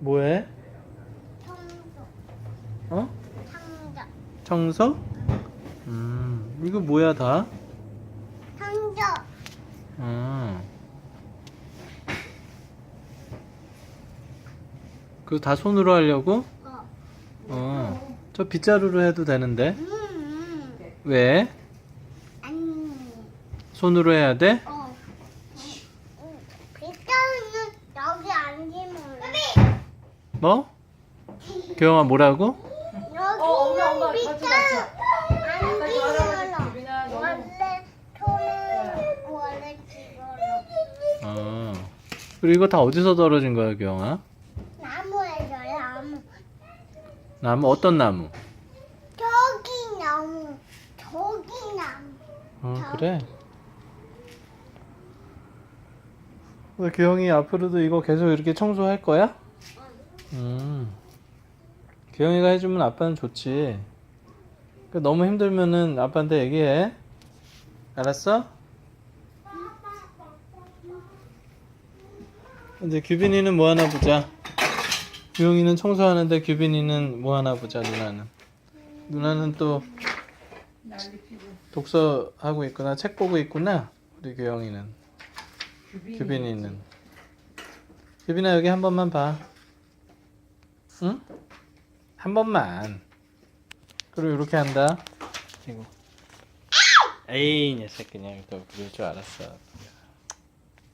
뭐해? 청소, 어? 상자, 청소? 음, 이거 뭐야 다? 상자, 음. 그거 다 손으로 하려고? 어. 어. 저 빗자루로 해도 되는데. 음, 음. 왜? 아니, 손으로 해야 돼? 어. 빗자루는 여기 앉으면 뭐? 교영아 뭐라고? 여기는 어, 엄마, 엄마, 너무 원래 원래 집어로 어. 그리고 이거 다 어디서 떨어진 거야, 교영아? 나무에서 나무 나무 어떤 나무? 저기 나무 저기 나무 어, 그래. 왜 교영이 앞으로도 이거 계속 이렇게 청소할 거야? 음. 교영이가 해주면 아빠는 좋지. 그 너무 힘들면은 아빠한테 얘기해. 알았어? 이제 규빈이는 뭐 하나 보자. 규영이는 청소하는데 규빈이는 뭐 하나 보자, 누나는. 누나는 또 독서 하고 있구나. 책 보고 있구나. 우리 규영이는. 규빈이는. 규빈아 여기 한 번만 봐. 응? 한 번만. 그리고 이렇게 한다. 이거. 에이 녀석 그냥 또 그럴 줄 알았어.